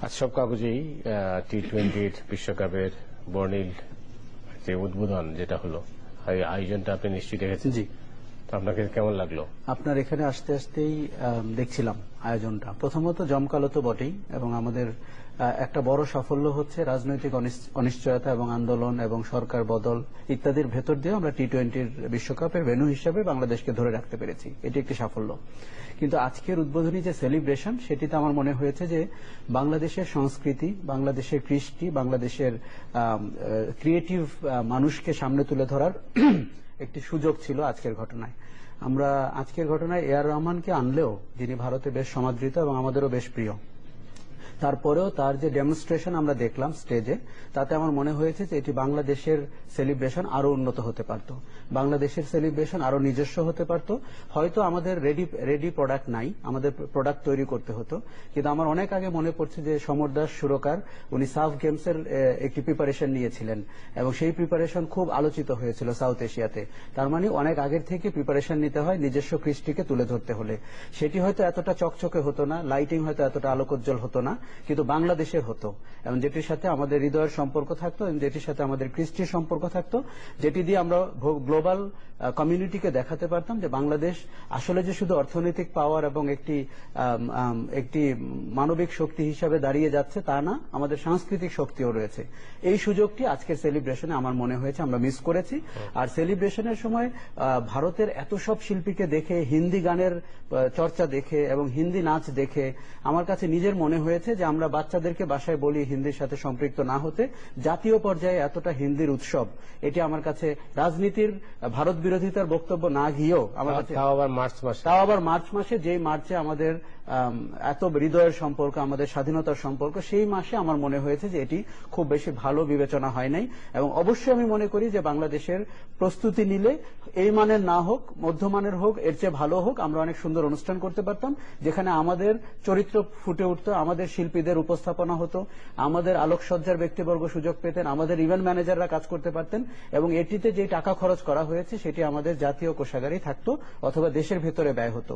আজ সব কাগজেই টি টোয়েন্টির বিশ্বকাপের বর্ণিল যে উদ্বোধন, যেটা হলো, এই আয়োজনটা আপনি নিশ্চয়ই দেখেছেন জি। আপনাকে কেমন লাগল? আপনার এখানে আসতে আসতেই দেখছিলাম আয়োজনটা। প্রথমত জমকালো তো বটেই, এবং আমাদের একটা বড় সাফল্য হচ্ছে রাজনৈতিক অনিশ্চয়তা এবং আন্দোলন এবং সরকার বদল ইত্যাদির ভেতর দিয়ে আমরা টি টোয়েন্টির বিশ্বকাপের ভেন্যু হিসেবে বাংলাদেশকে ধরে রাখতে পেরেছি। এটি একটি সাফল্য। কিন্তু আজকের উদ্বোধনী যে সেলিব্রেশন, সেটিতে আমার মনে হয়েছে যে বাংলাদেশের সংস্কৃতি, বাংলাদেশের কৃষ্টি, বাংলাদেশের ক্রিয়েটিভ মানুষকে সামনে তুলে ধরার একটি সুযোগ ছিল আজকের ঘটনায়। আমরা আজকের ঘটনায় এ আর রহমানকে আনলেও, যিনি ভারতে বেশ সমাদৃত এবং আমাদেরও বেশ প্রিয়। তারপরেও তার যে ডেমনস্ট্রেশন আমরা দেখলাম স্টেজে তাতে আমার মনে হয়েছে যে এটি বাংলাদেশের সেলিব্রেশন আরও উন্নত হতে পারত। বাংলাদেশের সেলিব্রেশন আরও নিজস্ব হতে পারত। হয়তো আমাদের রেডি রেডি প্রোডাক্ট নাই, আমাদের প্রোডাক্ট তৈরি করতে হতো। কিন্তু আমার অনেক আগে মনে পড়ছে যে সমর দাস সুরকার, উনি সাফ গেমসের একটি প্রিপারেশন নিয়েছিলেন। এবং সেই প্রিপারেশন খুব আলোচিত হয়েছিল সাউথ এশিয়াতে। তার মানে অনেক আগের থেকে প্রিপারেশন নিতে হয় নিজস্ব কৃষ্টিকে তুলে ধরতে হলে। সেটি হয়তো এতটা চকচকে হতো না লাইটিং হয়তো এতটা আলোকোজ্জ্বল হতো না কিন্তু বাংলাদেশের হতো। এবং যেটির সাথে আমাদের হৃদয়ের সম্পর্ক থাকতো, এবং যেটির সাথে আমাদের কৃষ্টির সম্পর্ক থাকতো, যেটি দিয়ে আমরা গ্লোবাল কমিউনিটিকে দেখাতে পারতাম যে বাংলাদেশ আসলে যে শুধু অর্থনৈতিক পাওয়ার এবং একটি একটি মানবিক শক্তি হিসাবে দাঁড়িয়ে যাচ্ছে তা না, আমাদের সাংস্কৃতিক শক্তিও রয়েছে। এই সুযোগটি আজকের সেলিব্রেশনে আমার মনে হয়েছে, আমরা মিস করেছি। আর সেলিব্রেশনের সময় ভারতের এত সব শিল্পীকে দেখে, হিন্দি গানের চর্চা দেখে এবং হিন্দি নাচ দেখে, আমার কাছে নিজের মনে হয়েছে যে আমরা বাচ্চাদেরকে বাসায় বলি হিন্দির সাথে সম্পৃক্ত না হতে জাতীয় পর্যায়ে এতটা হিন্দির উৎসব এটি আমার কাছে রাজনীতির ভারত বিরোধিতার বক্তব্য না গিয়েও আমার কাছে তাও আবার মার্চ মাসে। তাও আবার মার্চ মাসে যেই মার্চে আমাদের এত হৃদয়ের সম্পর্ক আমাদের স্বাধীনতার সম্পর্ক সেই মাসে আমার মনে হয়েছে যে এটি খুব বেশি ভালো বিবেচনা হয় নাই। এবং অবশ্যই আমি মনে করি যে বাংলাদেশের প্রস্তুতি নিলে এই মানের না হোক মধ্যমানের হোক এর চেয়ে ভালো হোক আমরা অনেক সুন্দর অনুষ্ঠান করতে পারতাম যেখানে আমাদের চরিত্র ফুটে উঠতো আমাদের শিল্পীদের উপস্থাপনা হতো, আমাদের আলোকসজ্জার ব্যক্তিবর্গ সুযোগ পেতেন, আমাদের ইভেন্ট ম্যানেজাররা কাজ করতে পারতেন এবং এটিতে যে টাকা খরচ করা হয়েছে সেটি আমাদের জাতীয় কোষাগারেই থাকতো অথবা দেশের ভেতরে ব্যয় হতো।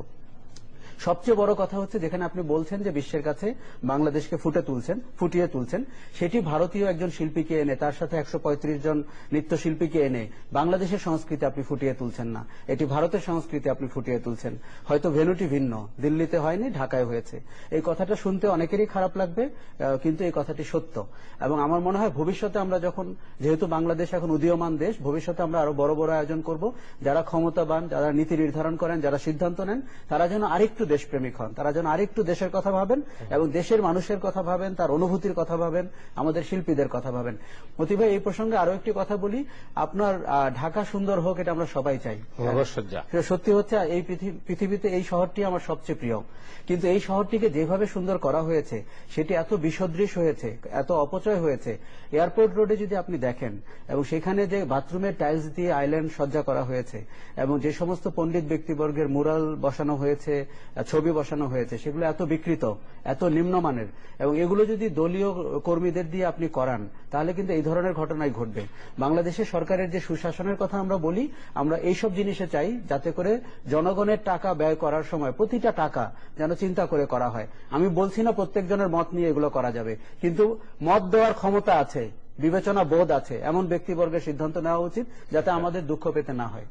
সবচেয়ে বড় কথা হচ্ছে যেখানে আপনি বলছেন যে বিশ্বের কাছে বাংলাদেশকে ফুটে তুলছেন, ফুটিয়ে তুলছেন, সেটি ভারতীয় একজন শিল্পীকে এনে, তার সাথে একশো পঁয়ত্রিশ জন নৃত্যশিল্পীকে এনে বাংলাদেশের সংস্কৃতি আপনি ফুটিয়ে তুলছেন না। এটি ভারতের সংস্কৃতি আপনি ফুটিয়ে তুলছেন। হয়তো ভেনুটি ভিন্ন। দিল্লিতে হয়নি, ঢাকায় হয়েছে। এই কথাটা শুনতে অনেকেরই খারাপ লাগবে কিন্তু এই কথাটি সত্য। এবং আমার মনে হয় ভবিষ্যতে আমরা যখন, যেহেতু বাংলাদেশ এখন উদীয়মান দেশ, ভবিষ্যতে আমরা আরও বড় বড় আয়োজন করব। যারা ক্ষমতাবান, যারা নীতি নির্ধারণ করেন, যারা সিদ্ধান্ত নেন, তারা যেন আরেকটু দেশপ্রেমিক হন। তারা যেন আরেকটু দেশের কথা ভাবেন এবং দেশের মানুষের কথা ভাবেন তার অনুভূতির কথা ভাবেন আমাদের শিল্পীদের কথা ভাবেন। মতি ভাই এই প্রসঙ্গে আরও একটি কথা বলি। আপনার ঢাকা সুন্দর হোক এটা আমরা সবাই চাই। সত্যি হচ্ছে এই পৃথিবীতে এই শহরটি আমার সবচেয়ে প্রিয়। কিন্তু এই শহরটিকে যেভাবে সুন্দর করা হয়েছে সেটি এত বিসদৃশ হয়েছে এত অপচয় হয়েছে। এয়ারপোর্ট রোডে যদি আপনি দেখেন এবং সেখানে যে বাথরুমের টাইলস দিয়ে আইল্যান্ড সজ্জা করা হয়েছে এবং যে সমস্ত পণ্ডিত ব্যক্তিবর্গের মুরাল বসানো হয়েছে ছবি বসানো হয়েছে, সেগুলো এত বিকৃত, এত নিম্নমানের। এবং এগুলো যদি দলীয় কর্মীদের দিয়ে আপনি করান, তাহলে কিন্তু এই ধরনের ঘটনাই ঘটবে। বাংলাদেশের সরকারের যে সুশাসনের কথা আমরা বলি, আমরা এইসব জিনিসে চাই যাতে করে জনগণের টাকা ব্যয় করার সময় প্রতিটা টাকা যেন চিন্তা করে করা হয়। আমি বলছি না প্রত্যেকজনের মত নিয়ে এগুলো করা যাবে, কিন্তু মত দেওয়ার ক্ষমতা আছে, বিবেচনা বোধ আছে, এমন ব্যক্তিবর্গের সিদ্ধান্ত নেওয়া উচিত যাতে আমাদের দুঃখ পেতে না হয়।